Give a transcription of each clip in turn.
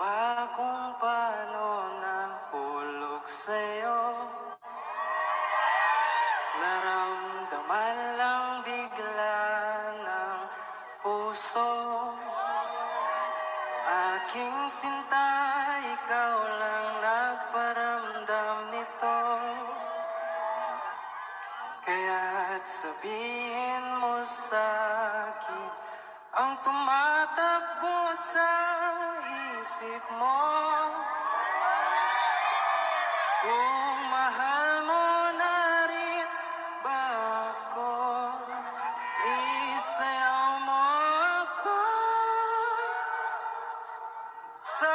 ba kung paano nahulog sa'yo? Naramdaman lang bigla puso Aking sinta, ikaw lang nagparamdam nito Kaya't sabihin mo sa'kin ang tumatakbo sa'kin isip mo Kung mahal mo na rin ba ako. Isayaw mo ako Sa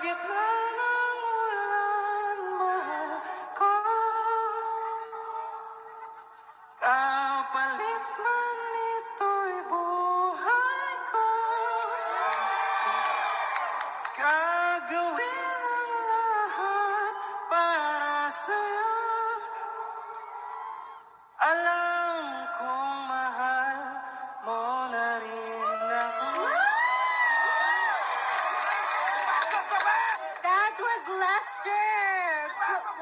gitna ng ulan mahal ko. Kapalit man Gagawin ang lahat para sa'yo Alam kong mahal mo na rin ako That was Lester!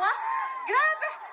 What? Grabe!